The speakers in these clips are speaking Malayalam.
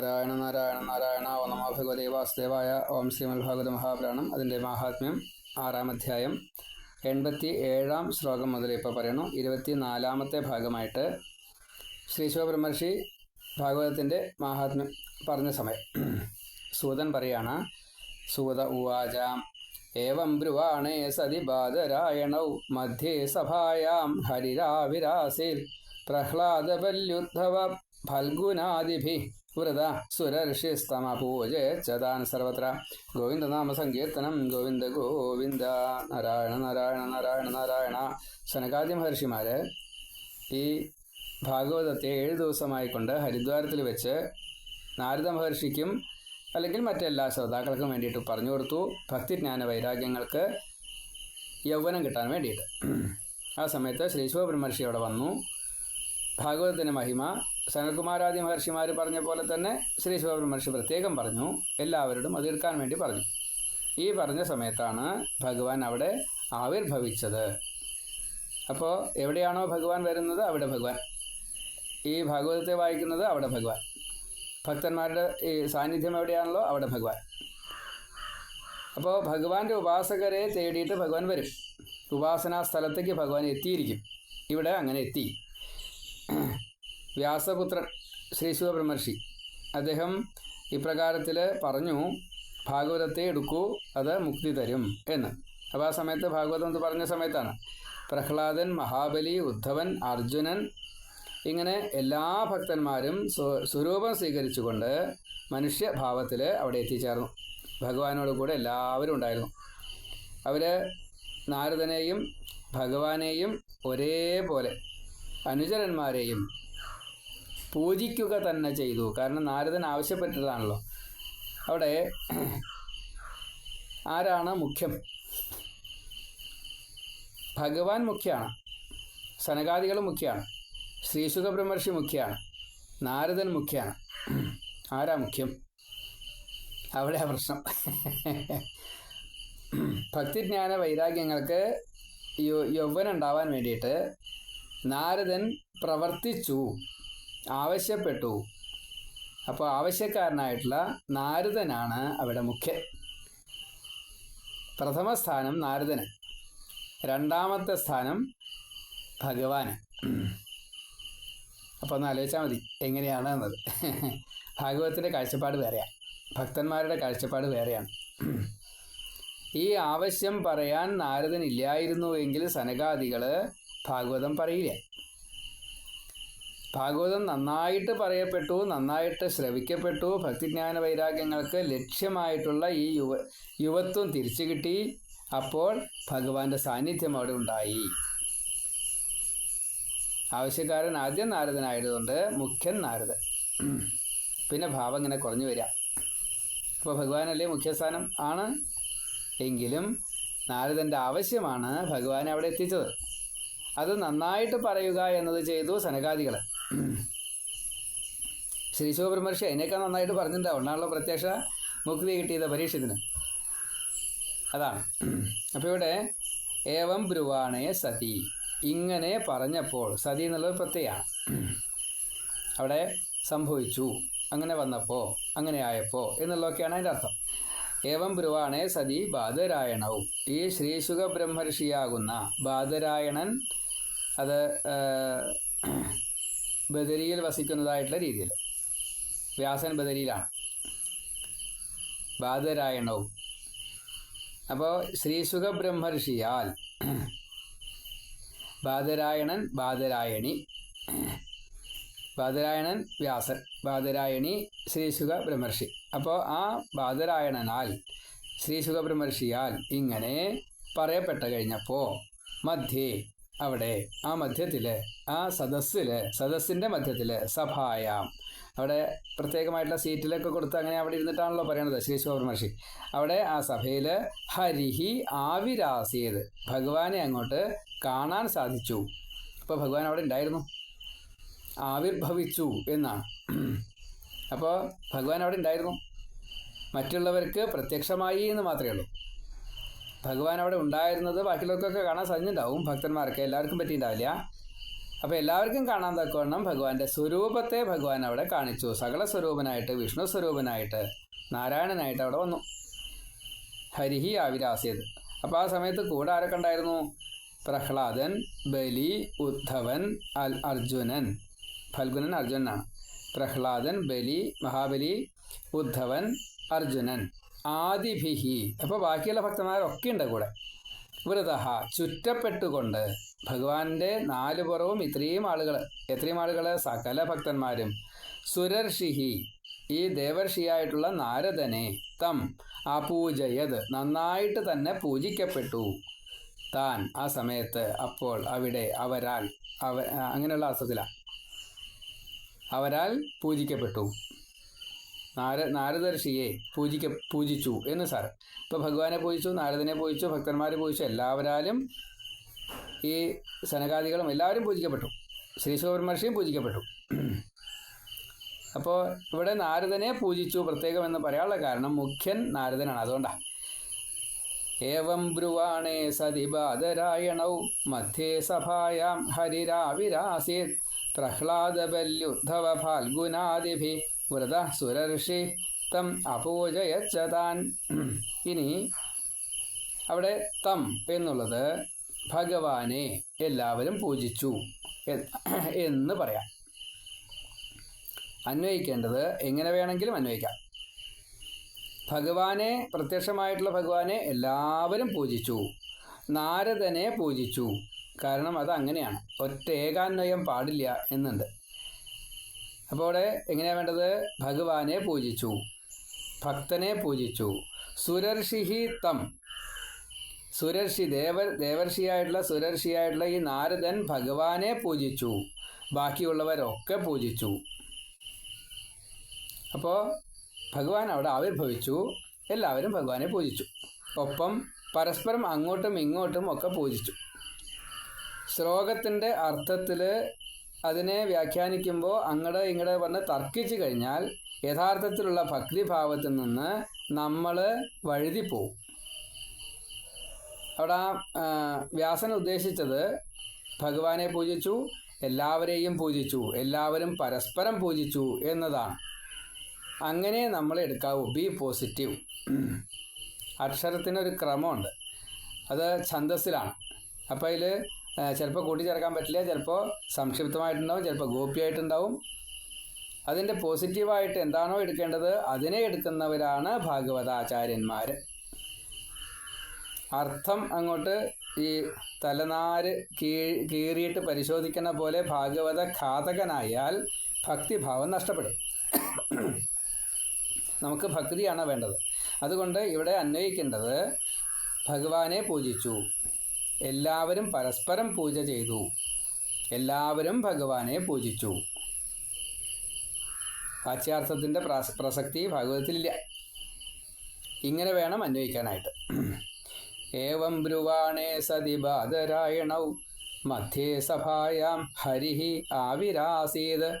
നാരായണ നാരായണ നാരായണ ഓ നമോ ഭഗവതേ വാസുദേവായ ഓം ശ്രീമൽ ഭാഗവത മഹാപുരാണം. അതിന്റെ മഹാത്മ്യം ആറാം അധ്യായം. എൺപത്തി ഏഴാം ശ്ലോകം മുതൽ ഇപ്പോൾ പറയണു. ഇരുപത്തി നാലാമത്തെ ഭാഗമായിട്ട് ശ്രീ ബ്രഹ്മർഷി ഭാഗവതത്തിന്റെ മഹാത്മ്യം പറഞ്ഞ സമയം. സൂതൻ പറയാണ് സൂത ഉവാചാം ഏവം ബ്രുവാണേ സതി ബാധരായണൗ. മധ്യേ സഭായാം ഹരിരാവിരാസിൽ പ്രഹ്ലാദപല്യുദ്ധവ ഫൽഗുനാദിഭി വൃത സുരർഷിസ്തമപൂജേച്ഛതാൻ സർവത്ര ഗോവിന്ദനാമ സങ്കീർത്തനം ഗോവിന്ദ ഗോവിന്ദ നാരായണ നാരായണ നാരായണ നാരായണ സനകാദി മഹർഷിമാര് ഈ ഭാഗവതത്തെ ഏഴ് ദിവസമായിക്കൊണ്ട് ഹരിദ്വാരത്തിൽ വെച്ച് നാരദ മഹർഷിക്കും അല്ലെങ്കിൽ മറ്റെല്ലാ ശ്രോതാക്കൾക്കും വേണ്ടിയിട്ട് പറഞ്ഞു കൊടുത്തു. ഭക്തിജ്ഞാന വൈരാഗ്യങ്ങൾക്ക് യൗവനം കിട്ടാൻ വേണ്ടിയിട്ട്. ആ സമയത്ത് ശ്രീ ശിവബ്രഹ്മർഷി അവിടെ വന്നു. ഭാഗവതത്തിന്റെ മഹിമ സനൽകുമാരാദി മഹർഷിമാർ പറഞ്ഞ പോലെ തന്നെ ശ്രീ ശിവബ്രഹ്മർഷി പ്രത്യേകം പറഞ്ഞു. എല്ലാവരോടും അത് തീർക്കാൻ വേണ്ടി പറഞ്ഞു. ഈ പറഞ്ഞ സമയത്താണ് ഭഗവാൻ അവിടെ ആവിർഭവിച്ചത്. അപ്പോൾ എവിടെയാണോ ഭഗവാൻ വരുന്നത്? അവിടെ ഭഗവാൻ. ഈ ഭാഗവതത്തെ വായിക്കുന്നത് അവിടെ ഭഗവാൻ. ഭക്തന്മാരുടെ ഈ സാന്നിധ്യം എവിടെയാണല്ലോ? അവിടെ ഭഗവാൻ. അപ്പോൾ ഭഗവാന്റെ ഉപാസകരെ തേടിയിട്ട് ഭഗവാൻ വരും. ഉപാസനാ സ്ഥലത്തേക്ക് ഭഗവാൻ എത്തിയിരിക്കും. ഇവിടെ അങ്ങനെ എത്തി. വ്യാസപുത്രൻ ശ്രീ ശിവബ്രഹ്മർഷി അദ്ദേഹം ഇപ്രകാരത്തിൽ പറഞ്ഞു ഭാഗവതത്തെ എടുക്കൂ അത് മുക്തി തരും എന്ന്. അപ്പോൾ ആ സമയത്ത് ഭാഗവതം എന്ന് പറഞ്ഞ സമയത്താണ്. പ്രഹ്ലാദൻ മഹാബലി ഉദ്ധവൻ അർജുനൻ ഇങ്ങനെ എല്ലാ ഭക്തന്മാരും സ്വ- സ്വരൂപം സ്വീകരിച്ചുകൊണ്ട് മനുഷ്യഭാവത്തിൽ അവിടെ എത്തിച്ചേർന്നു. ഭഗവാനോട് കൂടെ എല്ലാവരും ഉണ്ടായിരുന്നു. അവർ നാരദനെയും ഭഗവാനെയും ഒരേപോലെ അനുചരന്മാരെയും പൂജിക്കുക തന്നെ ചെയ്തു. കാരണം നാരദൻ ആവശ്യപ്പെട്ടതാണല്ലോ. അവിടെ ആരാണ് മുഖ്യം? ഭഗവാൻ മുഖ്യമാണ് സനകാദികൾ മുഖ്യമാണ് ശ്രീസുഖ ബ്രഹ്മർഷി മുഖ്യമാണ് നാരദൻ മുഖ്യമാണ് ആരാ മുഖ്യം? അവിടെയാ പ്രശ്നം. ഭക്തിജ്ഞാന വൈരാഗ്യങ്ങൾക്ക് യൗവനുണ്ടാവാൻ വേണ്ടിയിട്ട് നാരദൻ പ്രവർത്തിച്ചു. ആവശ്യപ്പെട്ടു. അപ്പോൾ ആവശ്യക്കാരനായിട്ടുള്ള നാരദനാണ് അവിടെ മുഖ്യൻ. പ്രഥമ സ്ഥാനം നാരദന്. രണ്ടാമത്തെ സ്ഥാനം ഭഗവാന്. അപ്പോൾ ഒന്ന് ആലോചിച്ചാൽ മതി എങ്ങനെയാണ് എന്നത്. ഭാഗവതത്തിന്റെ കാഴ്ചപ്പാട് വേറെയാണ് ഭക്തന്മാരുടെ കാഴ്ചപ്പാട് വേറെയാണ്. ഈ ആവശ്യം പറയാൻ നാരദൻ ഇല്ലായിരുന്നുവെങ്കിൽ സനകാദികൾ ഭാഗവതം പറയില്ല. ഭാഗവതം നന്നായിട്ട് പറയപ്പെട്ടു നന്നായിട്ട് ശ്രവിക്കപ്പെട്ടു. ഭക്തിജ്ഞാന വൈരാഗ്യങ്ങൾക്ക് ലക്ഷ്യമായിട്ടുള്ള ഈ യുവ യുവത്വം തിരിച്ചു കിട്ടി. അപ്പോൾ ഭഗവാന്റെ സാന്നിധ്യം അവിടെ ഉണ്ടായി. ആവശ്യക്കാരൻ ആദ്യം നാരദനായതുകൊണ്ട് മുഖ്യൻ നാരദൻ. പിന്നെ ഭാവം ഇങ്ങനെ കുറഞ്ഞു വരിക. അപ്പോൾ ഭഗവാനല്ലേ മുഖ്യസ്ഥാനം? ആണ്. എങ്കിലും നാരദന്റെ ആവശ്യമാണ് ഭഗവാനെ അവിടെ എത്തിച്ചത്. അത് നന്നായിട്ട് പറയുക എന്നത് ചെയ്തു സനകാദികൾ ശ്രീ ശിവബ്രഹ്മർഷി അതിനേക്കാൾ നന്നായിട്ട് പറഞ്ഞിട്ടുണ്ടാവും ഒന്നാണല്ലോ പ്രത്യക്ഷ മുക്തി കിട്ടിയത് പരീക്ഷത്തിന്. അതാണ്. അപ്പോൾ ഇവിടെ ഏവം ബ്രുവാണേ സതി. ഇങ്ങനെ പറഞ്ഞപ്പോൾ സതി എന്നുള്ളത് പ്രത്യയാണ് അവിടെ സംഭവിച്ചു അങ്ങനെ വന്നപ്പോൾ അങ്ങനെ ആയപ്പോൾ എന്നുള്ളതൊക്കെയാണ് അതിന്റെ അർത്ഥം. ഏവം ബ്രുവാണേ സതി ബാധരായണവും ഈ ശ്രീശുഖ ബ്രഹ്മർഷിയാകുന്ന ബാധരായണൻ അത് ബദരിയിൽ വസിക്കുന്നതായിട്ടുള്ള രീതിയിൽ. വ്യാസൻ ബദരിയിലാണ്. ബാദരായണവും. അപ്പോൾ ശ്രീസുഖ ബ്രഹ്മർഷിയാൽ ബാദരായണൻ ബാദരായണി. ബാദരായണൻ വ്യാസൻ ബാദരായണി ശ്രീസുഖ ബ്രഹ്മർഷി അപ്പോൾ ആ ബാദരായണനാൽ ശ്രീസുഖ ബ്രഹ്മർഷിയാൽ ഇങ്ങനെ പറയപ്പെട്ട കഴിഞ്ഞപ്പോൾ മധ്യേ അവിടെ ആ മധ്യത്തിൽ ആ സദസ്സിൽ സദസ്സിന്റെ മധ്യത്തിൽ സഭായാം. അവിടെ പ്രത്യേകമായിട്ടുള്ള സീറ്റിലൊക്കെ കൊടുത്ത് അങ്ങനെ അവിടെ ഇരുന്നിട്ടാണല്ലോ പറയണത് ശ്രീ മഹർഷി. അവിടെ ആ സഭയിൽ ഹരിഹി ആവിരാസിയത്. ഭഗവാനെ അങ്ങോട്ട് കാണാൻ സാധിച്ചു. അപ്പോൾ ഭഗവാൻ അവിടെ ഉണ്ടായിരുന്നു. ആവിർഭവിച്ചു എന്നാണ്. അപ്പോൾ ഭഗവാൻ അവിടെ ഉണ്ടായിരുന്നു. മറ്റുള്ളവർക്ക് പ്രത്യക്ഷമായി എന്ന് മാത്രമേ ഉള്ളൂ. ഭഗവാൻ അവിടെ ഉണ്ടായിരുന്നത് ബാക്കിയുള്ളവർക്കൊക്കെ കാണാൻ സാധിച്ചിട്ടുണ്ടാവും ഭക്തന്മാർക്ക് എല്ലാവർക്കും പറ്റിയിട്ടുണ്ടാവില്ല. അപ്പോൾ എല്ലാവർക്കും കാണാൻ തക്കവണ്ണം ഭഗവാന്റെ സ്വരൂപത്തെ ഭഗവാൻ അവിടെ കാണിച്ചു. സകല സ്വരൂപനായിട്ട് വിഷ്ണു സ്വരൂപനായിട്ട് നാരായണനായിട്ട് അവിടെ വന്നു. ഹരിഹി ആവിരാസിയത് അപ്പോൾ ആ സമയത്ത് കൂടെ ആരൊക്കെ ഉണ്ടായിരുന്നു? പ്രഹ്ലാദൻ ബലി ഉദ്ധവൻ അൽ അർജുനൻ. ഫൽഗുനൻ അർജുനനാണ്. പ്രഹ്ലാദൻ ബലി മഹാബലി ഉദ്ധവൻ അർജുനൻ. ആദിഭിഹി. അപ്പോൾ ബാക്കിയുള്ള ഭക്തന്മാരൊക്കെ ഉണ്ട് കൂടെ. വൃത ചുറ്റപ്പെട്ടുകൊണ്ട് ഭഗവാന്റെ നാല് പുറവും ഇത്രയും ആളുകൾ എത്രയും ആളുകൾ സകല ഭക്തന്മാരും. സുരർഷിഹി ഈ ദേവർഷിയായിട്ടുള്ള നാരദനെ തം അപൂജയത് നന്നായിട്ട് തന്നെ പൂജിക്കപ്പെട്ടു. താൻ ആ സമയത്ത് അപ്പോൾ അവിടെ അവരാൽ അവ അങ്ങനെയുള്ള അർത്ഥത്തിലാണ് അവരാൽ പൂജിക്കപ്പെട്ടു. നാര നാരദർഷിയെ പൂജിക്ക പൂജിച്ചു എന്ന് സാർ ഇപ്പോൾ ഭഗവാനെ പൂജിച്ചു നാരദനെ പൂജിച്ചു ഭക്തന്മാരെ പൂജിച്ചു എല്ലാവരാലും ഈ സനകാദികളും എല്ലാവരും പൂജിക്കപ്പെട്ടു. ശ്രീ ശിവബ്രഹ്മർഷിയും പൂജിക്കപ്പെട്ടു. അപ്പോൾ ഇവിടെ നാരദനെ പൂജിച്ചു പ്രത്യേകം എന്ന് പറയാനുള്ള കാരണം മുഖ്യൻ നാരദനാണ്. അതുകൊണ്ടാണ് ഏവം ബ്രുവാണേ സതി ബാധരായണൗ മധ്യേ സഭായാം ഹരിരാവിരാസീത് പ്രഹ്ലാദബല്യുദ്ധവ ഫാൽഗുനാദിഭി. വ്രത സുരർഷി തം അപൂജയച്ച താൻ. ഇനി അവിടെ തം എന്നുള്ളത് ഭഗവാനെ എല്ലാവരും പൂജിച്ചു എന്ന് പറയാം. അന്വയിക്കേണ്ടത് എങ്ങനെ വേണമെങ്കിലും അന്വയിക്കാം. ഭഗവാനെ പ്രത്യക്ഷമായിട്ടുള്ള ഭഗവാനെ എല്ലാവരും പൂജിച്ചു. നാരദനെ പൂജിച്ചു. കാരണം അത് അങ്ങനെയാണ്. ഒറ്റ ഏകാന്വയം പാടില്ല എന്നുണ്ട്. അപ്പോൾ അവിടെ എങ്ങനെയാണ് വേണ്ടത്? ഭഗവാനെ പൂജിച്ചു. ഭക്തനെ പൂജിച്ചു. സുരർഷിഹി തം. സുരർഷി ദേവ ദേവർഷിയായിട്ടുള്ള സുരർഷിയായിട്ടുള്ള ഈ നാരദൻ ഭഗവാനെ പൂജിച്ചു. ബാക്കിയുള്ളവരൊക്കെ പൂജിച്ചു. അപ്പോൾ ഭഗവാൻ അവിടെ ആവിർഭവിച്ചു. എല്ലാവരും ഭഗവാനെ പൂജിച്ചു. ഒപ്പം പരസ്പരം അങ്ങോട്ടും ഇങ്ങോട്ടും ഒക്കെ പൂജിച്ചു. ശ്ലോകത്തിന്റെ അർത്ഥത്തിൽ അതിനെ വ്യാഖ്യാനിക്കുമ്പോൾ അങ്ങടെ ഇങ്ങടെ പറഞ്ഞ് തർക്കിച്ചു കഴിഞ്ഞാൽ യഥാർത്ഥത്തിലുള്ള ഭക്തിഭാവത്തിൽ നിന്ന് നമ്മൾ വഴുതിപ്പോവും അവിടെ ആ വ്യാസൻ ഉദ്ദേശിച്ചത് ഭഗവാനെ പൂജിച്ചു എല്ലാവരെയും പൂജിച്ചു എല്ലാവരും പരസ്പരം പൂജിച്ചു എന്നതാണ്. അങ്ങനെ നമ്മൾ എടുക്കാവൂ ബി പോസിറ്റീവ്. അക്ഷരത്തിനൊരു ക്രമമുണ്ട്. അത് ഛന്ദസ്സിലാണ്. അപ്പോൾ അതിൽ ചിലപ്പോൾ കൂട്ടിച്ചേർക്കാൻ പറ്റില്ല ചിലപ്പോൾ സംക്ഷിപ്തമായിട്ടുണ്ടാവും ചിലപ്പോൾ ഗോപിയായിട്ടുണ്ടാവും. അതിന്റെ പോസിറ്റീവായിട്ട് എന്താണോ എടുക്കേണ്ടത് അതിനെ എടുക്കുന്നവരാണ് ഭാഗവതാചാര്യന്മാർ അർത്ഥം അങ്ങോട്ട് ഈ തലനാര് കീറിയിട്ട് പരിശോധിക്കുന്ന പോലെ ഭാഗവത ഘാതകനായാൽ ഭക്തിഭാവം നഷ്ടപ്പെടും. നമുക്ക് ഭക്തിയാണ് വേണ്ടത്. അതുകൊണ്ട് ഇവിടെ അന്വയിക്കേണ്ടത് ഭഗവാനെ പൂജിച്ചു. എല്ലാവരും പരസ്പരം പൂജ ചെയ്തു. എല്ലാവരും ഭഗവാനെ പൂജിച്ചു. വാച്യാർത്ഥത്തിന്റെ പ്രാസ പ്രസക്തി ഭാഗവതത്തിലില്ല ഇങ്ങനെ വേണം അന്വയിക്കാനായിട്ട്. ഏവം ബ്രുവാണേ സതി ബാധരായണൗ മധ്യേ സഭായാം ഹരിഹി ആവിരാസീത്.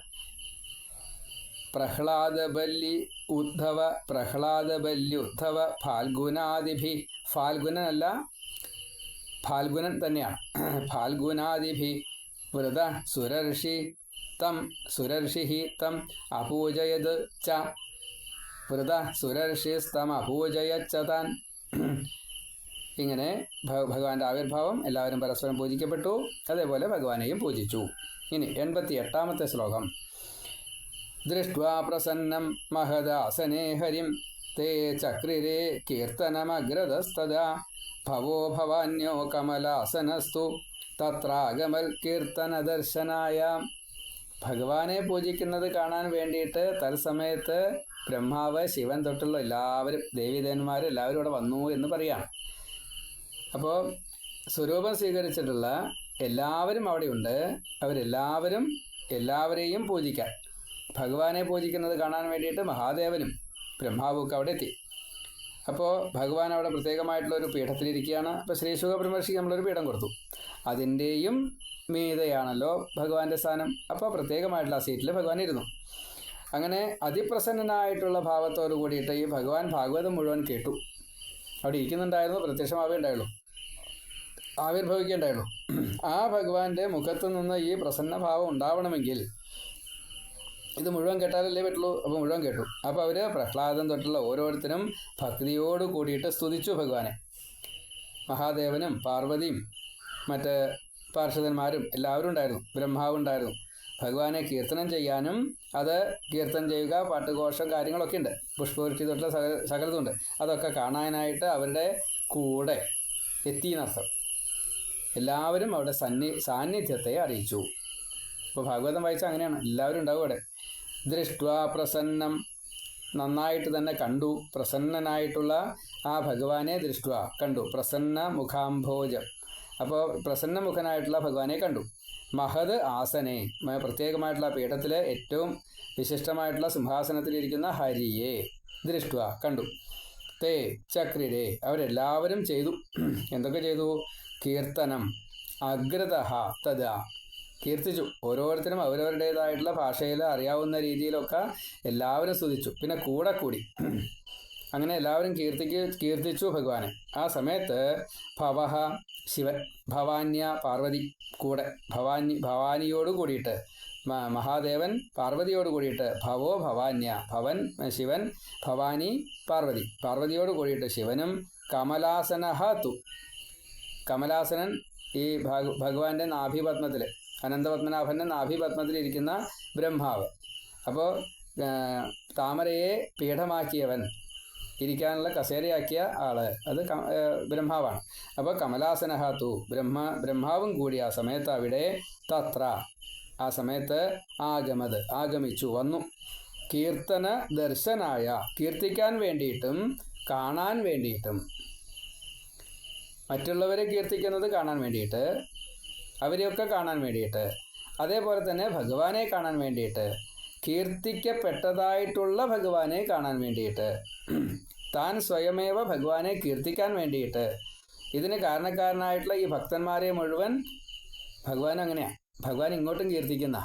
പ്രഹ്ലാദബല്ലി ഉദ്ധവ പ്രഹ്ലാദബല്യുദ്ധവ ഫാൽഗുനാദിഭി. ഫാൽഗുനനല്ല ഫാൽഗുനൻ തന്നെയാണ്. ഫാൽഗുനാദിഭി വ്രത സുരർഷി തം സുരർഷി തം അപൂജയത് ച. വ്രത സുരർഷിസ്തം അപൂജയച്ച താൻ. ഇങ്ങനെ ഭഗവാന്റെ ആവിർഭാവം എല്ലാവരും പരസ്പരം പൂജിക്കപ്പെട്ടു. അതേപോലെ ഭഗവാനെയും പൂജിച്ചു. ഇനി എൺപത്തി എട്ടാമത്തെ ശ്ലോകം. ദൃഷ്ട്വാ പ്രസന്നം മഹദാസനെ ഹരിം. തേ ചക്രിരേ കീർത്തനമഗ്രതസ്തദാ ഭവോ ഭവാന്യോ കമലാസനസ്തു തത്രാഗമൽ കീർത്തന ദർശനായ ഭഗവാനെ പൂജിക്കുന്നത് കാണാൻ വേണ്ടിയിട്ട് തത്സമയത്ത് ബ്രഹ്മാവ് ശിവൻ തൊട്ടുള്ള എല്ലാവരും ദേവീദേവന്മാർ എല്ലാവരും ഇവിടെ വന്നു എന്ന് പറയാം. അപ്പോൾ സ്വരൂപം സ്വീകരിച്ചിട്ടുള്ള എല്ലാവരും അവിടെയുണ്ട്. അവരെല്ലാവരും എല്ലാവരെയും പൂജിക്കാൻ. ഭഗവാനെ പൂജിക്കുന്നത് കാണാൻ വേണ്ടിയിട്ട് മഹാദേവനും ബ്രഹ്മാവും ഒക്കെ അവിടെ എത്തി അപ്പോൾ ഭഗവാൻ അവിടെ പ്രത്യേകമായിട്ടുള്ള ഒരു പീഠത്തിലിരിക്കുകയാണ്. അപ്പോൾ ശ്രീ ശുഖബ്രഹ്മർഷിക്ക് നമ്മളൊരു പീഠം കൊടുത്തു. അതിന്റെയും മീതയാണല്ലോ ഭഗവാന്റെ സ്ഥാനം. അപ്പോൾ പ്രത്യേകമായിട്ടുള്ള ആ സീറ്റിൽ ഭഗവാൻ ഇരുന്നു. അങ്ങനെ അതിപ്രസന്നനായിട്ടുള്ള ഭാവത്തോടു കൂടിയിട്ട് ഈ ഭഗവാൻ ഭാഗവതം മുഴുവൻ കേട്ടു. അവിടെ ഇരിക്കുന്നുണ്ടായിരുന്നു പ്രത്യക്ഷം ആവേണ്ടായുള്ളൂ ആവിർഭവിക്കേണ്ടായുള്ളൂ ആ ഭഗവാന്റെ മുഖത്തു നിന്ന് ഈ പ്രസന്നഭാവം ഉണ്ടാവണമെങ്കിൽ ഇത് മുഴുവൻ കേട്ടാലല്ലേ പറ്റുള്ളൂ? അപ്പോൾ മുഴുവൻ കേട്ടു. അപ്പോൾ അവർ പ്രഹ്ലാദം തൊട്ടുള്ള ഓരോരുത്തരും ഭക്തിയോട് കൂടിയിട്ട് സ്തുതിച്ചു ഭഗവാനെ. മഹാദേവനും പാർവതിയും മറ്റ് പാർഷദന്മാരും എല്ലാവരും ഉണ്ടായിരുന്നു. ബ്രഹ്മാവ് ഉണ്ടായിരുന്നു. ഭഗവാനെ കീർത്തനം ചെയ്യാനും അത് കീർത്തനം ചെയ്യുക പാട്ടുഘോഷം കാര്യങ്ങളൊക്കെ ഉണ്ട്. പുഷ്പവൃഷ്ടി തൊട്ടുള്ള സകല സകലതുണ്ട്. അതൊക്കെ കാണാനായിട്ട് അവരുടെ കൂടെ എത്തിയെന്നർത്ഥം എല്ലാവരും അവിടെ സന്നി സാന്നിധ്യത്തെ അറിയിച്ചു. ഇപ്പോൾ ഭാഗവതം വായിച്ചാൽ അങ്ങനെയാണ്. എല്ലാവരും ഉണ്ടാവും അവിടെ. ദൃഷ്ട്വാ പ്രസന്നം. നന്നായിട്ട് തന്നെ കണ്ടു. പ്രസന്നനായിട്ടുള്ള ആ ഭഗവാനെ ദൃഷ്ട കണ്ടു. പ്രസന്ന മുഖാംഭോജം. അപ്പോൾ പ്രസന്ന മുഖനായിട്ടുള്ള ഭഗവാനെ കണ്ടു. മഹത് ആസനെ. പ്രത്യേകമായിട്ടുള്ള പീഠത്തിലെ ഏറ്റവും വിശിഷ്ടമായിട്ടുള്ള സിംഹാസനത്തിലിരിക്കുന്ന ഹരിയെ ദൃഷ്ട കണ്ടു. തേ ചക്രിരെ. അവരെല്ലാവരും ചെയ്തു. എന്തൊക്കെ ചെയ്തു? കീർത്തനം. അഗ്രത തഥാ. കീർത്തിച്ചു. ഓരോരുത്തരും അവരവരുടേതായിട്ടുള്ള ഭാഷയിൽ അറിയാവുന്ന രീതിയിലൊക്കെ എല്ലാവരും സ്തുതിച്ചു. പിന്നെ കൂടെ കൂടി. അങ്ങനെ എല്ലാവരും കീർത്തിക്ക് കീർത്തിച്ചു ഭഗവാനെ. ആ സമയത്ത് ഭവഹ ശിവൻ ഭവാന്യ പാർവതി കൂടെ ഭവാനി ഭവാനിയോട് കൂടിയിട്ട് മഹാദേവൻ പാർവതിയോട് കൂടിയിട്ട് ഭവോ ഭവാന്യ ഭവൻ ശിവൻ ഭവാനി പാർവതി. പാർവതിയോട് കൂടിയിട്ട് ശിവനും കമലാസനഹ തു. കമലാസനൻ ഈ ഭഗ ഭഗവാന്റെ നാഭിപത്മത്തിൽ അനന്തപത്മനാഭന്റെ നാഭിപത്മത്തിലിരിക്കുന്ന ബ്രഹ്മാവ്. അപ്പോൾ താമരയെ പീഠമാക്കിയവൻ ഇരിക്കാനുള്ള കസേരയാക്കിയ ആൾ അത് ബ്രഹ്മാവാണ്. അപ്പോൾ കമലാസനഹ തു ബ്രഹ്മ ബ്രഹ്മാവും കൂടി ആ സമയത്ത് അവിടെ തത്ര ആ സമയത്ത് ആഗമത് ആഗമിച്ചു വന്നു. കീർത്തന ദർശനായ കീർത്തിക്കാൻ വേണ്ടിയിട്ടും കാണാൻ വേണ്ടിയിട്ടും മറ്റുള്ളവരെ കീർത്തിക്കുന്നത് കാണാൻ വേണ്ടിയിട്ട് അവരെയൊക്കെ കാണാൻ വേണ്ടിയിട്ട്. അതേപോലെ തന്നെ ഭഗവാനെ കാണാൻ വേണ്ടിയിട്ട്. കീർത്തിക്കപ്പെട്ടതായിട്ടുള്ള ഭഗവാനെ കാണാൻ വേണ്ടിയിട്ട്. താൻ സ്വയമേവ ഭഗവാനെ കീർത്തിക്കാൻ വേണ്ടിയിട്ട്. ഇതിന് കാരണക്കാരനായിട്ടുള്ള ഈ ഭക്തന്മാരെ മുഴുവൻ ഭഗവാൻ അങ്ങനെയാണ് ഭഗവാൻ ഇങ്ങോട്ടും കീർത്തിക്കുന്ന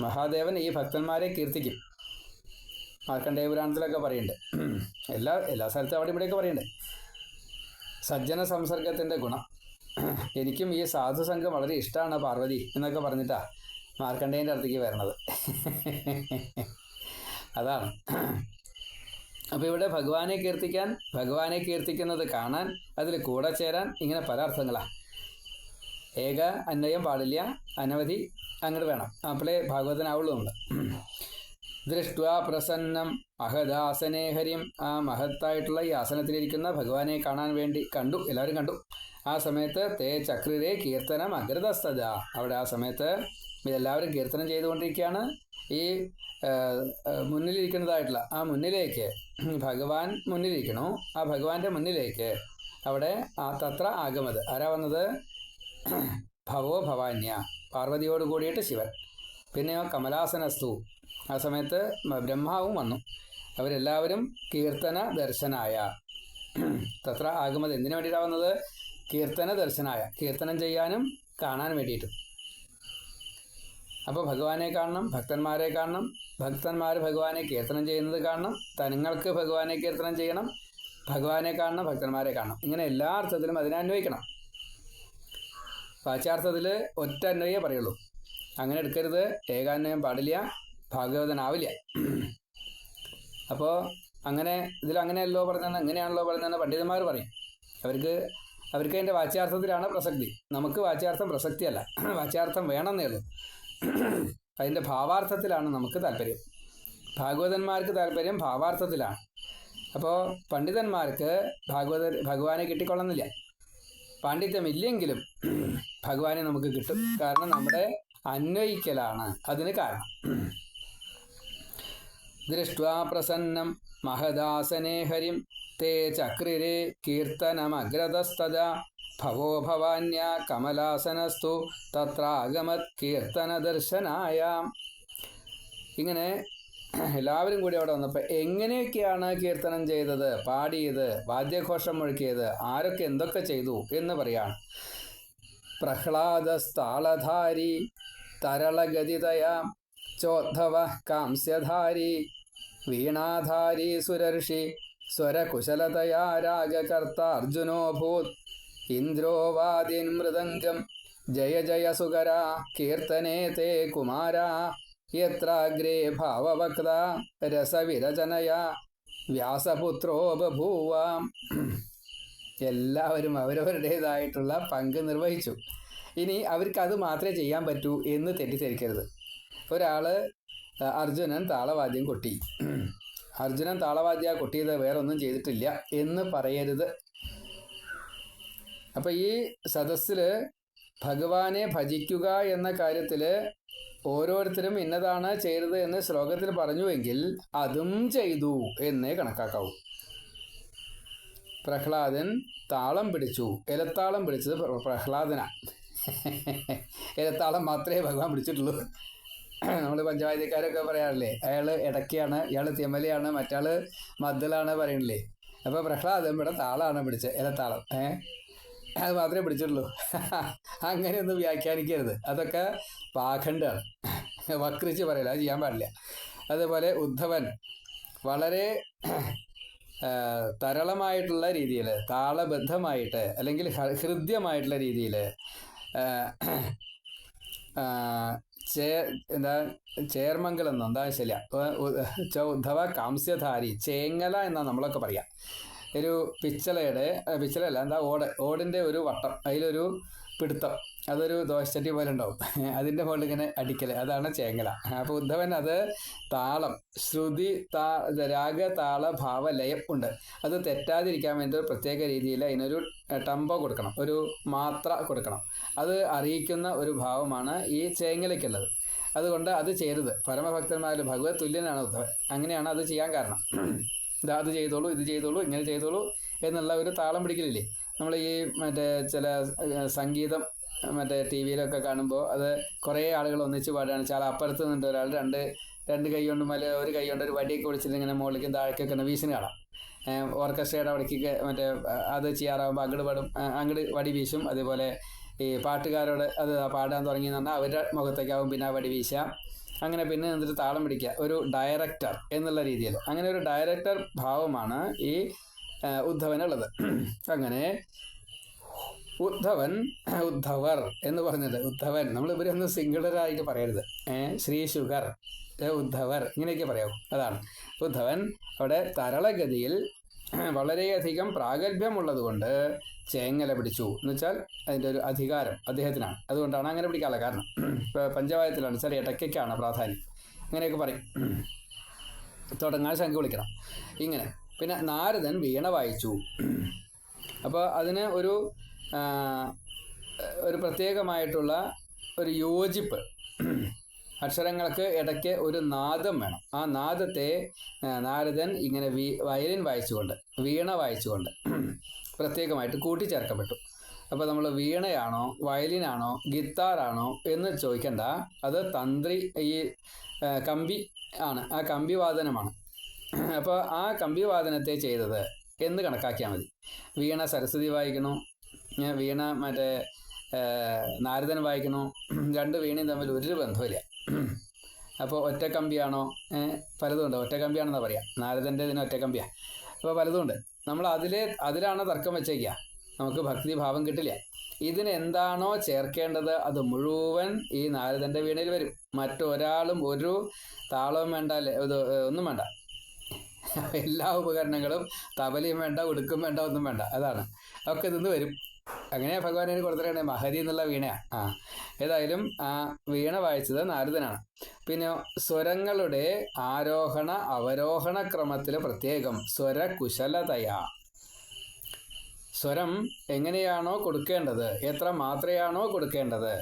മഹാദേവൻ ഈ ഭക്തന്മാരെ കീർത്തിക്കും. മാർക്കണ്ഡേയ പുരാണത്തിലൊക്കെ പറയുന്നുണ്ട് എല്ലാ എല്ലാ സ്ഥലത്തും അവിടെ ഇവിടെയൊക്കെ പറയുന്നുണ്ട് സജ്ജന സംസർഗത്തിന്റെ ഗുണം. എനിക്കും ഈ സാധുസംഘം വളരെ ഇഷ്ടമാണ് പാർവതി എന്നൊക്കെ പറഞ്ഞിട്ടാ മാർക്കണ്ടേന്റെ അടുത്തേക്ക് വരണത്. അതാണ്. അപ്പോൾ ഇവിടെ ഭഗവാനെ കീർത്തിക്കാൻ ഭഗവാനെ കീർത്തിക്കുന്നത് കാണാൻ അതിൽ കൂടെ ചേരാൻ ഇങ്ങനെ പല അർത്ഥങ്ങളാണ് ഏക അന്വയം പാടില്ല അനവധി അങ്ങോട്ട് വേണം. അപ്പോഴേ ഭാഗവതനാവുള്ളൂ ദൃഷ്ട്വാ പ്രസന്നം മഹദാസനെ ഹരിം. ആ മഹത്തായിട്ടുള്ള ഈ ആസനത്തിലിരിക്കുന്ന ഭഗവാനെ കാണാൻ വേണ്ടി കണ്ടു. എല്ലാവരും കണ്ടു. ആ സമയത്ത് തേ ചക്രിരേ കീർത്തനം അഗ്രതസ്ഥത അവിടെ ആ സമയത്ത് ഇതെല്ലാവരും കീർത്തനം ചെയ്തുകൊണ്ടിരിക്കുകയാണ്. ഈ മുന്നിലിരിക്കുന്നതായിട്ടുള്ള ആ മുന്നിലേക്ക് ഭഗവാൻ മുന്നിലിരിക്കണു ആ ഭഗവാന്റെ മുന്നിലേക്ക് അവിടെ ആ തത്ര ആഗമത്. ആരാ വന്നത്? ഭവോ ഭവാന്യ. പാർവതിയോട് കൂടിയിട്ട് ശിവൻ. പിന്നെയോ കമലാസനസ്തു. ആ സമയത്ത് ബ്രഹ്മാവും വന്നു. അവരെല്ലാവരും കീർത്തന ദർശനായ. തത്ര ആഗമത്. എന്തിനു വേണ്ടിയിട്ടാണ് വന്നത്? കീർത്തന ദർശനായ കീർത്തനം ചെയ്യാനും കാണാൻ വേണ്ടിയിട്ടും. അപ്പോൾ ഭഗവാനെ കാണണം ഭക്തന്മാരെ കാണണം ഭക്തന്മാർ ഭഗവാനെ കീർത്തനം ചെയ്യുന്നത് കാണണം തനങ്ങൾക്ക് ഭഗവാനെ കീർത്തനം ചെയ്യണം ഭഗവാനെ കാണണം ഭക്തന്മാരെ കാണണം. ഇങ്ങനെ എല്ലാ അർത്ഥത്തിലും അതിനെ അന്വയിക്കണം. വാച്യാർത്ഥത്തിൽ ഒറ്റ അന്വയേ പറയുള്ളൂ. അങ്ങനെ എടുക്കരുത് ഏകാന്വയം പാടില്ല ഭാഗവതനാവില്ല അപ്പോൾ അങ്ങനെ ഇതിൽ അങ്ങനെയല്ലോ പറഞ്ഞതെന്ന് അങ്ങനെയാണല്ലോ പറഞ്ഞതെന്ന് പണ്ഡിതന്മാർ പറയും. അവർക്ക് അവർക്ക് അതിന്റെ വാച്യാർത്ഥത്തിലാണ് പ്രസക്തി. നമുക്ക് വാച്യാർത്ഥം പ്രസക്തിയല്ല. വാച്യാർത്ഥം വേണമെന്നേ ഉള്ളൂ അതിന്റെ ഭാവാർത്ഥത്തിലാണ് നമുക്ക് താല്പര്യം. ഭാഗവതന്മാർക്ക് താല്പര്യം ഭാവാർത്ഥത്തിലാണ്. അപ്പോൾ പണ്ഡിതന്മാർക്ക് ഭാഗവത ഭഗവാനെ കിട്ടിക്കൊള്ളുന്നില്ല. പാണ്ഡിത്യമില്ലെങ്കിലും ഭഗവാനെ നമുക്ക് കിട്ടും. കാരണം നമ്മുടെ അന്വയിക്കലാണ് അതിന് കാരണം. ദൃഷ്ട്വാ പ്രസന്നം മഹദാസനെ ഹരിം. തേ ചക്രിരെ കീർത്തനമഗ്രതസ്തദ. ഭവോ ഭവാന്യ കമലാസനസ്തു. തത്രാഗമത് കീർത്തന ദർശനായ ഇങ്ങനെ എല്ലാവരും കൂടി അവിടെ വന്നപ്പോൾ എങ്ങനെയൊക്കെയാണ് കീർത്തനം ചെയ്തത് പാടിയത് വാദ്യഘോഷം മുഴക്കിയത് ആരൊക്കെ എന്തൊക്കെ ചെയ്തു എന്ന് പറയാണ് പ്രഹ്ലാദസ്താളധാരി തരളഗതിതയാം. ചോദ്ധവ കാംസ്യധാരി വീണാധാരി സുരർഷി സ്വരകുശലതയാ രാഗകർത്ത അർജുനോഭൂത് ഇന്ദ്രോവാദിൻ മൃദംഗം ജയ ജയ സുകര കീർത്തനേ തേ കുമാര യത്രാഗ്രേ ഭാവവക്ത രസവിരചനയ വ്യാസപുത്രോ ബഭൂവ. എല്ലാവരും അവരവരുടേതായിട്ടുള്ള പങ്ക് നിർവഹിച്ചു. ഇനി അവർക്ക് അത് മാത്രമേ ചെയ്യാൻ പറ്റൂ എന്ന് തെറ്റിദ്ധരിക്കരുത്. ഒരാൾ അർജുനൻ താളവാദ്യം കൊട്ടി. അർജുനൻ താളവാദ്യ കൊട്ടിയത് വേറൊന്നും ചെയ്തിട്ടില്ല എന്ന് പറയരുത്. അപ്പം ഈ സദസ്സിൽ ഭഗവാനെ ഭജിക്കുക എന്ന കാര്യത്തിൽ ഓരോരുത്തരും ഇന്നതാണ് ചെയ്തത് എന്ന് ശ്ലോകത്തിൽ പറഞ്ഞുവെങ്കിൽ അതും ചെയ്തു എന്നേ കണക്കാക്കാവൂ. പ്രഹ്ലാദൻ താളം പിടിച്ചു. ഇലത്താളം പിടിച്ചത് പ്രഹ്ലാദന. ഇലത്താളം മാത്രമേ ഭഗവാൻ പിടിച്ചിട്ടുള്ളൂ. നമ്മൾ പഞ്ചായത്തിക്കാരൊക്കെ പറയാറില്ലേ? അയാൾ ഇടയ്ക്കാണ് ഇയാൾ തിമലയാണ് മറ്റാൾ മദ്ദലാണ് പറയണില്ലേ? അപ്പോൾ പ്രഹ്ലാദൻ ഇവിടെ താളാണ് പിടിച്ചത് ഇലത്താളം ഏ? അത് മാത്രമേ പിടിച്ചിട്ടുള്ളൂ. അങ്ങനെയൊന്നും വ്യാഖ്യാനിക്കരുത്. അതൊക്കെ പാഖണ്ഡാണ്. വക്രിച്ച് പറയില്ല അത് ചെയ്യാൻ പാടില്ല. അതുപോലെ ഉദ്ധവൻ വളരെ തരളമായിട്ടുള്ള രീതിയിൽ താളബദ്ധമായിട്ട് അല്ലെങ്കിൽ ഹൃദ്യമായിട്ടുള്ള രീതിയിൽ ചേ എന്താ ചേർമംഗലം എന്നോ എന്താ ശരിയ? ഉദ്ധവ കാംസ്യധാരി ചേങ്ങല എന്നാ നമ്മളൊക്കെ പറയാം. ഒരു പിച്ചളയുടെ പിച്ചളയല്ല എന്താ ഓട് ഓടിന്റെ ഒരു വട്ടം അതിലൊരു പിടുത്തം. അതൊരു ദോശച്ചട്ടി പോലെ ഉണ്ടാവും. അതിന്റെ മുകളിൽ ഇങ്ങനെ അടിക്കൽ അതാണ് ചേങ്ങല. അപ്പോൾ ഉദ്ധവൻ അത് താളം ശ്രുതി താ രാഗ താള ഭാവ ലയം ഉണ്ട്. അത് തെറ്റാതിരിക്കാൻ വേണ്ടി ഒരു പ്രത്യേക രീതിയിൽ അതിനൊരു ടംബോ കൊടുക്കണം. ഒരു മാത്ര കൊടുക്കണം. അത് അറിയിക്കുന്ന ഒരു ഭാവമാണ് ഈ ചേങ്ങലയ്ക്കുള്ളത്. അതുകൊണ്ട് അത് ചെയ്യരുത്. പരമഭക്തന്മാരിൽ ഭഗവത് തുല്യനാണ് ഉദ്ധവൻ. അങ്ങനെയാണ് അത് ചെയ്യാൻ കാരണം. ഇതാ അത് ചെയ്തോളൂ ഇത് ചെയ്തോളൂ ഇങ്ങനെ ചെയ്തോളൂ എന്നുള്ള ഒരു താളം പിടിക്കലില്ലേ? നമ്മൾ ഈ മറ്റേ ചില സംഗീതം മറ്റേ ടി വിയിലൊക്കെ കാണുമ്പോൾ അത് കുറേ ആളുകൾ ഒന്നിച്ച് പാടുകയാണ്. ചില അപ്പുറത്ത് നിന്ന് ഒരാൾ രണ്ട് രണ്ട് കൈ കൊണ്ട് മല ഒരു കൈ കൊണ്ട് ഒരു വടിയൊക്കെ ഒളിച്ചിട്ട് ഇങ്ങനെ മുകളിലേക്കും താഴേക്കൊക്കെ വീശിന് കാണാം. ഓർക്കസ്ട്രയുടെ അവിടേക്കൊക്കെ മറ്റേ അത് ചെയ്യാറാകുമ്പോൾ അങ്ങട് പാടും. അങ്ങട് വടി വീശും. അതേപോലെ ഈ പാട്ടുകാരോട് അത് പാടാൻ തുടങ്ങി എന്ന് പറഞ്ഞാൽ അവരുടെ മുഖത്തേക്കാവും പിന്നെ ആ വടി വീശാം അങ്ങനെ പിന്നെ നിന്നിട്ട് താളം പിടിക്കുക. ഒരു ഡയറക്ടർ എന്നുള്ള രീതിയിൽ. അങ്ങനെ ഒരു ഡയറക്ടർ ഭാവമാണ് ഈ ഉദ്ധവനുള്ളത്. അങ്ങനെ ഉദ്ധവൻ ഉദ്ധവർ എന്ന് പറഞ്ഞത് ഉദ്ധവൻ. നമ്മൾ ഇവരൊന്നും സിംഗുലറായിട്ട് പറയരുത്. ശ്രീ ശുഗർ ഉദ്ധവർ ഇങ്ങനെയൊക്കെ പറയാവും അതാണ്. ഉദ്ധവൻ അവിടെ തരളഗതിയിൽ വളരെയധികം പ്രാഗൽഭ്യമുള്ളത് കൊണ്ട് ചേങ്ങല പിടിച്ചു. എന്ന് വെച്ചാൽ അതിന്റെ ഒരു അധികാരം അദ്ദേഹത്തിനാണ്. അതുകൊണ്ടാണ് അങ്ങനെ പിടിക്കാനുള്ള കാരണം. ഇപ്പോൾ പഞ്ചവായത്തിലാണ് ചെറിയ ഇടയ്ക്കൊക്കെയാണ് പ്രാധാന്യം. അങ്ങനെയൊക്കെ പറയും. തുടങ്ങാൻ ശങ്ക വിളിക്കണം. ഇങ്ങനെ. പിന്നെ നാരദൻ വീണ വായിച്ചു. അപ്പോൾ അതിന് ഒരു ഒരു പ്രത്യേകമായിട്ടുള്ള ഒരു യോജിപ്പ്. അക്ഷരങ്ങൾക്ക് ഇടയ്ക്ക് ഒരു നാദം വേണം. ആ നാദത്തെ നാരദൻ ഇങ്ങനെ വീ വയലിൻ വായിച്ചുകൊണ്ട് വീണ വായിച്ചുകൊണ്ട് പ്രത്യേകമായിട്ട് കൂട്ടിച്ചേർക്കപ്പെട്ടു. അപ്പോൾ നമ്മൾ വീണയാണോ വയലിനാണോ ഗിത്താറാണോ എന്ന് ചോദിക്കണ്ട. അത് തന്ത്രി ഈ കമ്പി ആണ്. ആ കമ്പിവാദനമാണ് അപ്പോൾ ആ കമ്പിവാദനത്തെ ചെയ്തത് എന്ന് കണക്കാക്കിയാൽ മതി. വീണ സരസ്വതി വായിക്കണു ഞാൻ വീണ മറ്റേ നാരദൻ വായിക്കണോ രണ്ട് വീണയും തമ്മിൽ ഒരു ബന്ധമില്ല അപ്പോൾ ഒറ്റ കമ്പിയാണോ ഏ, പലതുമുണ്ട്. ഒറ്റ കമ്പിയാണെന്നാ പറയാം. നാരദന്റെ ഇതിന് ഒറ്റ കമ്പിയാണ് അപ്പോൾ പലതുമുണ്ട്. നമ്മൾ അതിലെ അതിലാണ് തർക്കം വെച്ചേക്കുക നമുക്ക് ഭക്തി ഭാവം കിട്ടില്ല. ഇതിന് എന്താണോ ചേർക്കേണ്ടത് അത് മുഴുവൻ ഈ നാരദന്റെ വീണയിൽ വരും. മറ്റൊരാളും ഒരു താളവും വേണ്ട ഒന്നും വേണ്ട. എല്ലാ ഉപകരണങ്ങളും തബലയും വേണ്ട ഉടുക്കും വേണ്ട ഒന്നും വേണ്ട. അതാണ്. ഒക്കെ ഇതിന്ന് വരും. അങ്ങനെ ഭഗവാൻ എനിക്ക് കൊടുത്തിട്ടാണ് മഹതി എന്നുള്ള വീണയാണ്. ആ ഏതായാലും ആ വീണ വായിച്ചത് നാരദനാണ്. പിന്നെ സ്വരങ്ങളുടെ ആരോഹണ അവരോഹണ ക്രമത്തിൽ പ്രത്യേകം സ്വര സ്വരകുശലതയാ. സ്വരം എങ്ങനെയാണോ കൊടുക്കേണ്ടത് എത്ര മാത്രയാണോ കൊടുക്കേണ്ടത്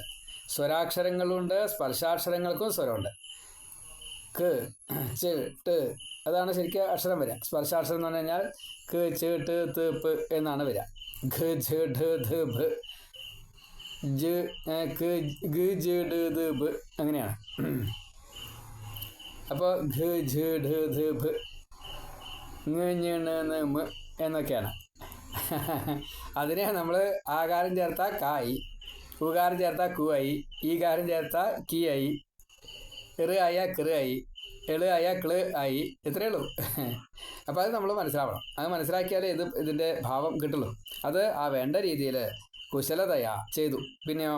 സ്വരാക്ഷരങ്ങളുണ്ട് സ്പർശാക്ഷരങ്ങൾക്കും സ്വരമുണ്ട്. ക് ച് ട് അതാണ് ശരിക്കും അക്ഷരം വരിക. സ്പർശാക്ഷരം എന്ന് പറഞ്ഞു കഴിഞ്ഞാൽ ക് ച് ട് എന്നാണ് വരിക. ഘ ഝ ഢ ധ ഭ ജ ക ഗ ജ ഡ ദ ഭ അങ്ങനെയാണ്. അപ്പോൾ ഘ ഝ ഢ ധ ഭ ഞ മ എന്നൊക്കെയാണ്. അതിനെ നമ്മൾ ആകാരം ചേർത്താൽ കായി ഉകാരം ചേർത്താൽ കുവായി ഈകാരം ചേർത്താൽ കീയായി ഇറ് ആയ കിറ് ആയി എൾ ആയ ആയി ഇത്രയേ ഉള്ളൂ. അപ്പോൾ അത് നമ്മൾ മനസ്സിലാവണം. അത് മനസ്സിലാക്കിയാലേ ഇത് ഇതിന്റെ ഭാവം കിട്ടുള്ളൂ. അത് ആ വേണ്ട രീതിയിൽ കുശലതയാ ചെയ്തു. പിന്നെയോ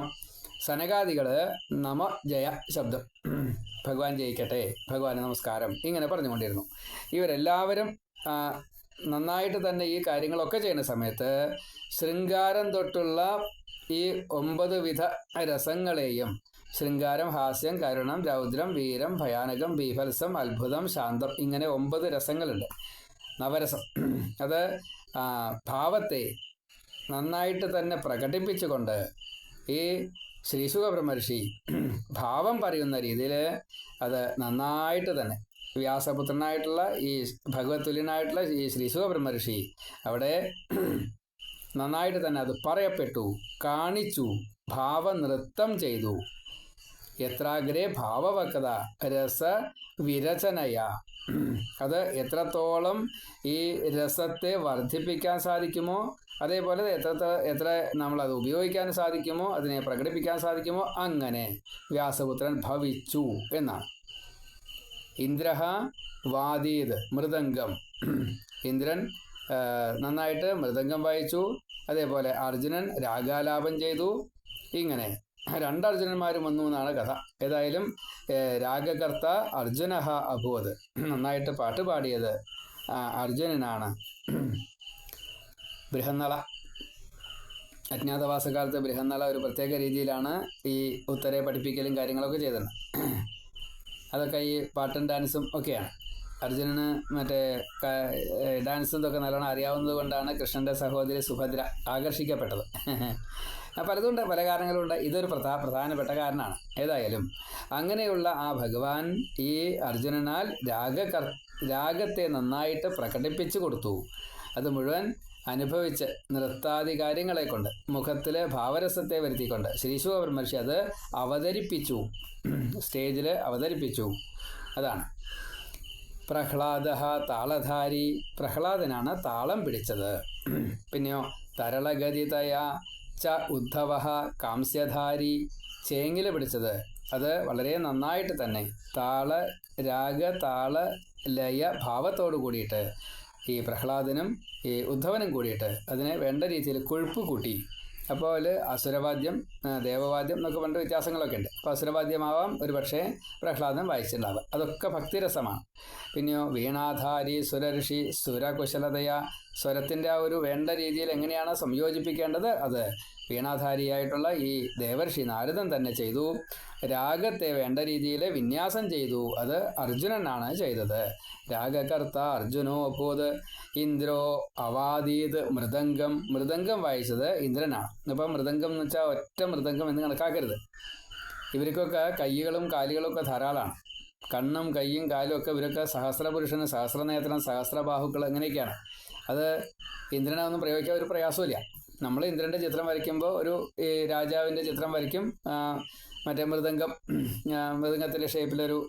സനകാദികൾ നമ ജയ ശബ്ദം. ഭഗവാൻ ജയിക്കട്ടെ ഭഗവാന് നമസ്കാരം ഇങ്ങനെ പറഞ്ഞുകൊണ്ടിരുന്നു. ഇവരെല്ലാവരും നന്നായിട്ട് തന്നെ ഈ കാര്യങ്ങളൊക്കെ ചെയ്യുന്ന സമയത്ത് ശൃംഗാരം തൊട്ടുള്ള ഈ ഒമ്പത് വിധ രസങ്ങളെയും ശൃംഗാരം ഹാസ്യം കരുണം രൗദ്രം വീരം ഭയാനകം ബീഭത്സം അത്ഭുതം ശാന്തം ഇങ്ങനെ ഒമ്പത് രസങ്ങളുണ്ട്. നവരസം. അത് ഭാവത്തെ നന്നായിട്ട് തന്നെ പ്രകടിപ്പിച്ചുകൊണ്ട് ഈ ശ്രീശുഖ ബ്രഹ്മർഷി ഭാവം പറയുന്ന രീതിയിൽ അത് നന്നായിട്ട് തന്നെ വ്യാസപുത്രനായിട്ടുള്ള ഈ ഭഗവത് തുല്യനായിട്ടുള്ള ഈ ശ്രീശുഖ ബ്രഹ്മർഷി അവിടെ നന്നായിട്ട് തന്നെ അത് പറയപ്പെട്ടു കാണിച്ചു ഭാവനൃത്തം ചെയ്തു. എത്രാഗ്രേ ഭാവവക്ത രസ വിരചനയ. അത് എത്രത്തോളം ഈ രസത്തെ വർദ്ധിപ്പിക്കാൻ സാധിക്കുമോ അതേപോലെ എത്ര എത്ര നമ്മൾ അത് ഉപയോഗിക്കാൻ സാധിക്കുമോ അതിനെ പ്രകടിപ്പിക്കാൻ സാധിക്കുമോ അങ്ങനെ വ്യാസപുത്രൻ ഭവിച്ചു എന്നാണ്. ഇന്ദ്രഹ വാദീത് മൃദംഗം. ഇന്ദ്രൻ നന്നായിട്ട് മൃദംഗം വായിച്ചു. അതേപോലെ അർജുനൻ രാഗാലാപം ചെയ്തു. ഇങ്ങനെ രണ്ട് അർജുനന്മാരും വന്നു എന്നാണ് കഥ. ഏതായാലും രാഗകർത്ത അർജുന അഭൂത് നന്നായിട്ട് പാട്ട് പാടിയത് അർജുനനാണ്. ബൃഹന്നള. അജ്ഞാതവാസകാലത്ത് ബൃഹന്നള ഒരു പ്രത്യേക രീതിയിലാണ് ഈ ഉത്തരെ പഠിപ്പിക്കലും കാര്യങ്ങളൊക്കെ ചെയ്തത്. അതൊക്കെ ഈ പാട്ടും ഡാൻസും ഒക്കെയാണ്. അർജുനന് മറ്റേ ഡാൻസും ഇതൊക്കെ നല്ലോണം അറിയാവുന്നത് കൊണ്ടാണ് കൃഷ്ണന്റെ സഹോദരി സുഭദ്ര ആകർഷിക്കപ്പെട്ടത്. പലതുണ്ട് പല കാരണങ്ങളുണ്ട്. ഇതൊരു പ്രധാ പ്രധാനപ്പെട്ട കാരണമാണ്. ഏതായാലും അങ്ങനെയുള്ള ആ ഭഗവാൻ ഈ അർജുനനാൽ രാഗകർ രാഗത്തെ നന്നായിട്ട് പ്രകടിപ്പിച്ചു കൊടുത്തു. അത് മുഴുവൻ അനുഭവിച്ച് നൃത്താദി കാര്യങ്ങളെ കൊണ്ട് മുഖത്തിലെ ഭാവരസത്തെ വരുത്തിക്കൊണ്ട് ശ്രീശുഖ ബ്രഹ്മർഷി അത് അവതരിപ്പിച്ചു. സ്റ്റേജിൽ അവതരിപ്പിച്ചു. അതാണ്. പ്രഹ്ലാദ താളധാരി. പ്രഹ്ലാദനാണ് താളം പിടിച്ചത്. പിന്നെയോ തരളഗതിതയ. ച ഉദ്ധവ കാംസ്യധാരി ചേങ്ങിൽ പിടിച്ചത്. അത് വളരെ നന്നായിട്ട് തന്നെ. താള രാഗ താള ലയ ഭാവത്തോടു കൂടിയിട്ട് ഈ പ്രഹ്ലാദനും ഈ ഉദ്ധവനും കൂടിയിട്ട് അതിനെ വേണ്ട രീതിയിൽ കൊഴുപ്പ് കൂട്ടി. അപ്പോൾ അതിൽ അസുരവാദ്യം ദേവവാദ്യം എന്നൊക്കെ പറഞ്ഞ വ്യത്യാസങ്ങളൊക്കെ ഉണ്ട്. അപ്പോൾ അസുരവാദ്യമാവാം ഒരു പക്ഷേ പ്രഹ്ലാദൻ വായിച്ചിട്ടുണ്ടാവുക. അതൊക്കെ ഭക്തിരസമാണ്. പിന്നെയോ വീണാധാരി സുരഋഷി സുരകുശലതയ സ്വരത്തിന്റെ ആ ഒരു വേണ്ട രീതിയിൽ എങ്ങനെയാണ് സംയോജിപ്പിക്കേണ്ടത്? അത് വീണാധാരിയായിട്ടുള്ള ഈ ദേവർഷി നാരദൻ തന്നെ ചെയ്തു. രാഗത്തെ വേണ്ട രീതിയിൽ വിന്യാസം ചെയ്തു. അത് അർജുനനാണ് ചെയ്തത്. രാഗകർത്ത അർജുനോ അപ്പോത് ഇന്ദ്രോ അവാദീത് മൃദംഗം. മൃദംഗം വായിച്ചത് ഇന്ദ്രനാണ്. അപ്പം മൃദംഗം എന്ന് വെച്ചാൽ ഒറ്റ മൃദംഗം എന്ന് കണക്കാക്കരുത്. ഇവർക്കൊക്കെ കൈകളും കാലുകളും ഒക്കെ ധാരാളമാണ് കണ്ണും കൈയും കാലും ഒക്കെ ഇവരൊക്കെ സഹസ്രപുരുഷന് സഹസ്രനേത്രം സഹസ്രബാഹുക്കൾ അങ്ങനെയൊക്കെയാണ്. അത് ഇന്ദ്രനെ ഒന്നും പ്രയോഗിക്കാൻ ഒരു പ്രയാസമില്ല നമ്മൾ ഇന്ദ്രന്റെ ചിത്രം വരയ്ക്കുമ്പോൾ ഒരു രാജാവിന്റെ ചിത്രം വരയ്ക്കും. മറ്റേ മൃദംഗം മൃദംഗത്തിന്റെ ഷേപ്പിലൊരു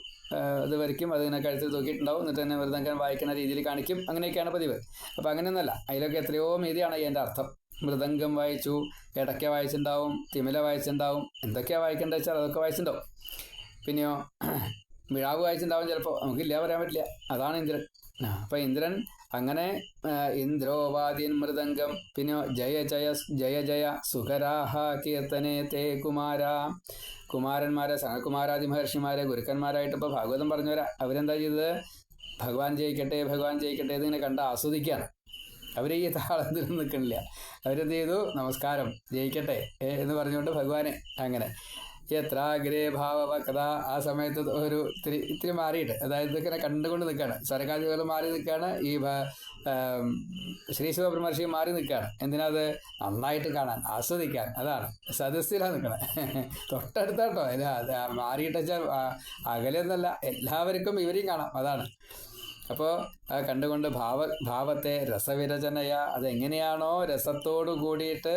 ഇത് വരയ്ക്കും. അതിങ്ങനെ കഴുത്തിൽ തൂക്കിയിട്ടുണ്ടാവും. എന്നിട്ട് തന്നെ മൃദംഗം വായിക്കുന്ന രീതിയിൽ കാണിക്കും. അങ്ങനെയൊക്കെയാണ് പതിവ്. അപ്പോൾ അങ്ങനെയൊന്നല്ല അതിലൊക്കെ എത്രയോ മീതിയാണ് എന്റെ അർത്ഥം. മൃദംഗം വായിച്ചു ഇടയ്ക്ക വായിച്ചിട്ടുണ്ടാവും തിമില വായിച്ചിട്ടുണ്ടാവും എന്തൊക്കെയാ വായിക്കേണ്ടത് വെച്ചാൽ അതൊക്കെ വായിച്ചിട്ടുണ്ടാവും. പിന്നെയോ മിഴാവ് വായിച്ചിട്ടുണ്ടാവും ചിലപ്പോൾ നമുക്കില്ല പറയാൻ പറ്റില്ല. അതാണ് ഇന്ദ്രൻ. അപ്പോൾ ഇന്ദ്രൻ അങ്ങനെ ഇന്ദ്രോവാദിൻ മൃദംഗം പിന്നെ ജയ ജയ ജയ ജയ സുഖരാഹ കീർത്തനെ തേ കുമാര. കുമാരന്മാരെ സഹകുമാരാദി മഹർഷിമാരെ ഗുരുക്കന്മാരായിട്ട് ഇപ്പോൾ ഭാഗവതം പറഞ്ഞവരാ. അവരെന്താ ചെയ്തത്? ഭഗവാൻ ജയിക്കട്ടെ ഭഗവാൻ ജയിക്കട്ടെ ഇതിങ്ങനെ കണ്ട് ആസ്വദിക്കുകയാണ് അവർ ഈ താളത്തിൽ നിൽക്കണില്ല. അവരെന്ത് ചെയ്തു? നമസ്കാരം ജയിക്കട്ടെ എന്ന് പറഞ്ഞുകൊണ്ട് ഭഗവാനെ അങ്ങനെ. എത്രാഗ്രേ ഭാവ കഥ ആ സമയത്ത് ഒരു ഇത്തിരി ഇത്തിരി മാറിയിട്ട്. അതായത് ഇതൊക്കെ കണ്ടുകൊണ്ട് നിൽക്കുകയാണ്. സർക്കാജുകൾ മാറി നിൽക്കുകയാണ്. ഈ ശ്രീശിവ ശിവബ്രഹ്മർഷി മാറി നിൽക്കുകയാണ്. എന്തിനത്? നന്നായിട്ട് കാണാൻ ആസ്വദിക്കാൻ. അതാണ്. സദസ്സിലാണ് നിൽക്കണത്. തൊട്ടടുത്താട്ടോ. മാറിയിട്ട് വെച്ചാൽ അകലെന്നല്ല എല്ലാവർക്കും ഇവരെയും കാണാം. അതാണ്. അപ്പോൾ കണ്ടുകൊണ്ട് ഭാവ ഭാവത്തെ രസവിരചനയ അതെങ്ങനെയാണോ രസത്തോടു കൂടിയിട്ട്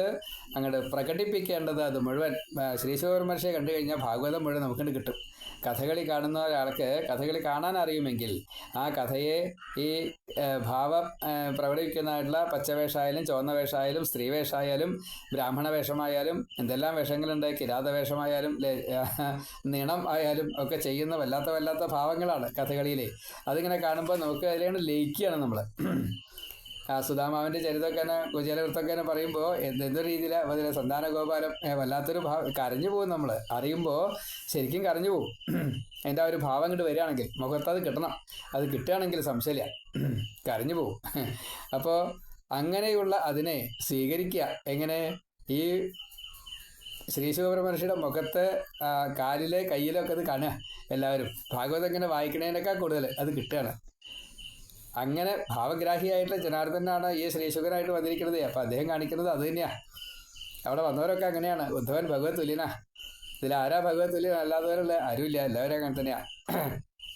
അങ്ങോട്ട് പ്രകടിപ്പിക്കേണ്ടത് അത് മുഴുവൻ ശ്രീശോർ മഹർഷിയെ കണ്ടു കഴിഞ്ഞാൽ ഭാഗവതം മുഴുവൻ നമുക്കിട്ട് കിട്ടും. കഥകളി കാണുന്ന ഒരാൾക്ക് കഥകളി കാണാൻ അറിയുമെങ്കിൽ ആ കഥയെ ഈ ഭാവ പ്രകടിപ്പിക്കുന്നതായിട്ടുള്ള പച്ചവേഷമായാലും ചുവന്ന വേഷമായാലും സ്ത്രീ വേഷമായാലും ബ്രാഹ്മണ വേഷമായാലും എന്തെല്ലാം വേഷങ്ങളുണ്ട് കിരാത വേഷമായാലും നിണം ആയാലും ഒക്കെ ചെയ്യുന്ന വല്ലാത്ത വല്ലാത്ത ഭാവങ്ങളാണ് കഥകളിയിലെ. അതിങ്ങനെ കാണുമ്പോൾ നമുക്ക് അതിലാണ് ലയിക്കുകയാണ് നമ്മൾ ആ സുധാമാവിന്റെ ചരിതമൊക്കെ തന്നെ കുചേലവൃത്തൊക്കെ തന്നെ പറയുമ്പോൾ എന്തെന്തോ രീതിയിൽ അതിലെ സന്താന ഗോപാലം വല്ലാത്തൊരു ഭാവം കരഞ്ഞു പോകും നമ്മൾ അറിയുമ്പോൾ ശരിക്കും കരഞ്ഞു പോകും. അതിന്റെ ആ ഒരു ഭാവം ഇങ്ങോട്ട് വരികയാണെങ്കിൽ മുഖത്ത് അത് കിട്ടണം. അത് കിട്ടുകയാണെങ്കിൽ സംശയമില്ല. കരഞ്ഞു പോകും. അപ്പോൾ അങ്ങനെയുള്ള അതിനെ സ്വീകരിക്കുക. എങ്ങനെ? ഈ ശ്രീ ശിവപരമഹർഷിയുടെ മുഖത്ത് കാലിലെ കയ്യിലൊക്കെ അത് കാണുക. എല്ലാവരും. ഭാഗവതം ഇങ്ങനെ വായിക്കണേനേക്കാൾ കൂടുതൽ അത് കിട്ടുകയാണ്. അങ്ങനെ ഭാവഗ്രാഹിയായിട്ടുള്ള ജനാർദ്ദനാണ് ഈ ശ്രീശുഖനായിട്ട് വന്നിരിക്കുന്നത്. അപ്പം അദ്ദേഹം കാണിക്കുന്നത് അത് തന്നെയാണ് അവിടെ വന്നവരൊക്കെ അങ്ങനെയാണ്. ഉദ്ധവൻ ഭഗവത് തുല്യനാ. ഇതിൽ ആരാ ഭഗവത് തുല്യൻ? അല്ലാത്തവരുള്ള ആരുമില്ല. എല്ലാവരും അങ്ങനെ തന്നെയാണ്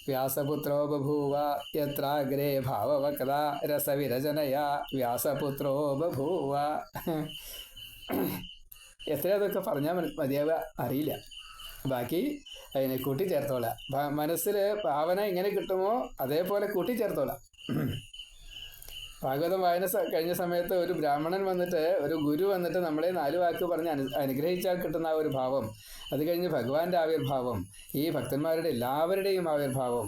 വ്യാസപുത്രോ ബഭൂവ യത്രാഗ്രേ ഭാവവക്ത രസവിരചനയാ. വ്യാസപുത്രോ ബഭൂവ. എത്ര അതൊക്കെ പറഞ്ഞാൽ മതിയാവുക? അറിയില്ല. ബാക്കി അതിനെ കൂട്ടിച്ചേർത്തോളാം. മനസ്സിൽ ഭാവന എങ്ങനെ കിട്ടുമോ അതേപോലെ കൂട്ടിച്ചേർത്തോളാം. ഭാഗവതം വായന കഴിഞ്ഞ സമയത്ത് ഒരു ബ്രാഹ്മണൻ വന്നിട്ട് ഒരു ഗുരു വന്നിട്ട് നമ്മളെ നാല് വാക്ക് പറഞ്ഞ് അനു അനുഗ്രഹിച്ചാൽ കിട്ടുന്ന ആ ഒരു ഭാവം. അത് കഴിഞ്ഞ് ഭഗവാന്റെ ആവിർഭാവം ഈ ഭക്തന്മാരുടെ എല്ലാവരുടെയും ആവിർഭാവം.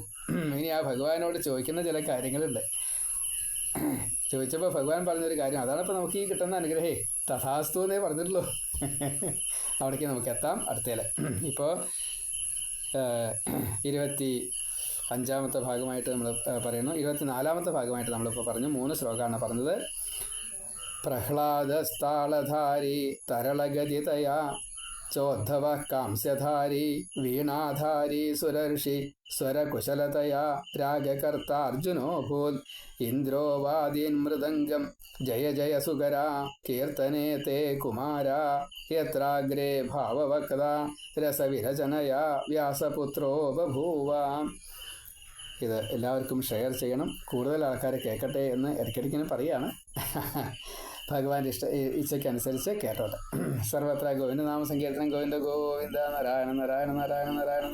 ഇനി ആ ഭഗവാനോട് ചോദിക്കുന്ന ചില കാര്യങ്ങളുണ്ട്. ചോദിച്ചപ്പോൾ ഭഗവാൻ പറഞ്ഞൊരു കാര്യം അതാണ് ഇപ്പോൾ നമുക്ക് ഈ കിട്ടുന്ന അനുഗ്രഹേ. തഥാസ്തു എന്നേ പറഞ്ഞിട്ടുള്ളൂ. അവിടേക്ക് നമുക്ക് എത്താം അടുത്തേലെ. ഇപ്പോൾ ഇരുപത്തി അഞ്ചാമത്തെ ഭാഗമായിട്ട് നമ്മൾ പറയുന്നു. ഇരുപത്തിനാലാമത്തെ ഭാഗമായിട്ട് നമ്മളിപ്പോൾ പറഞ്ഞു. മൂന്ന് ശ്ലോകമാണ് പറഞ്ഞത്. പ്രഹ്ലാദസ്താളധാരി തരളഗതിതയാ ചോദ്ധവ കാംസ്യധാരി വീണാധാരി സുരർഷി സ്വരകുശലതയാ രാഗകർത്ത ഇന്ദ്രോ വാദീൻ മൃദംഗം ജയ ജയ സുഗരാ കീർത്തനേ തേ കുമാര യത്രാഗ്രേ ഭാവവക്ത രസവിരചനയാ വ്യാസപുത്രോ ബഭൂവ ഇത് എല്ലാവർക്കും ഷെയർ ചെയ്യണം. കൂടുതൽ ആൾക്കാർ കേൾക്കട്ടെ എന്ന് ഇടയ്ക്കിടയ്ക്കിനും പറയുകയാണ് ഭഗവാന്റെ ഇഷ്ട ഇച്ഛയ്ക്കനുസരിച്ച് കേട്ടോട്ടെ. സർവത്ര ഗോവിന്ദ നാമസങ്കീർത്തനം ഗോവിന്ദ ഗോവിന്ദ നാരായണ നാരായണ നാരായണ നാരായണ നാരായണ